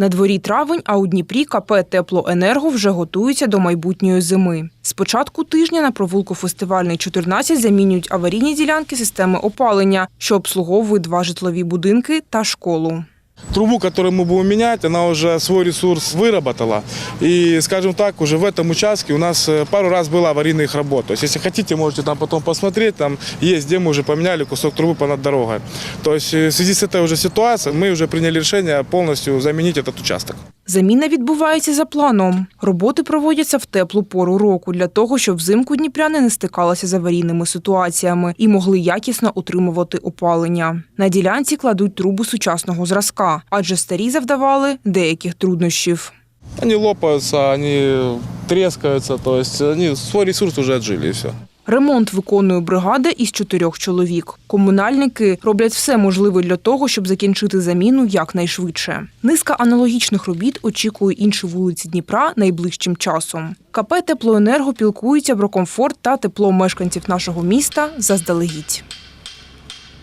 На дворі травень, а у Дніпрі КП Теплоенерго вже готується до майбутньої зими. З початку тижня на провулку фестивальний 14 замінюють аварійні ділянки системи опалення, що обслуговують два житлові будинки та школу. Трубу, которую мы будем менять, она уже свой ресурс выработала. И, скажем так, уже в этом участке у нас э, пару раз было аварийных работ. То есть, если хотите, можете там потом посмотреть. Там есть, где мы уже поменяли кусок трубы понад дорогой. То есть, э, в связи с этой уже ситуацией, мы уже приняли решение полностью заменить этот участок. Заміна відбувається за планом. Роботи проводяться в теплу пору року для того, щоб взимку дніпряни не стикалися з аварійними ситуаціями і могли якісно утримувати опалення. На ділянці кладуть труби сучасного зразка, адже старі завдавали деяких труднощів. Они лопаются, они трескаются. То есть, они свой ресурс уже отжили и все. Ремонт виконує бригада із чотирьох чоловік. Комунальники роблять все можливе для того, щоб закінчити заміну якнайшвидше. Низка аналогічних робіт очікує інші вулиці Дніпра найближчим часом. КП Теплоенерго пілкується про комфорт та тепло мешканців нашого міста заздалегідь.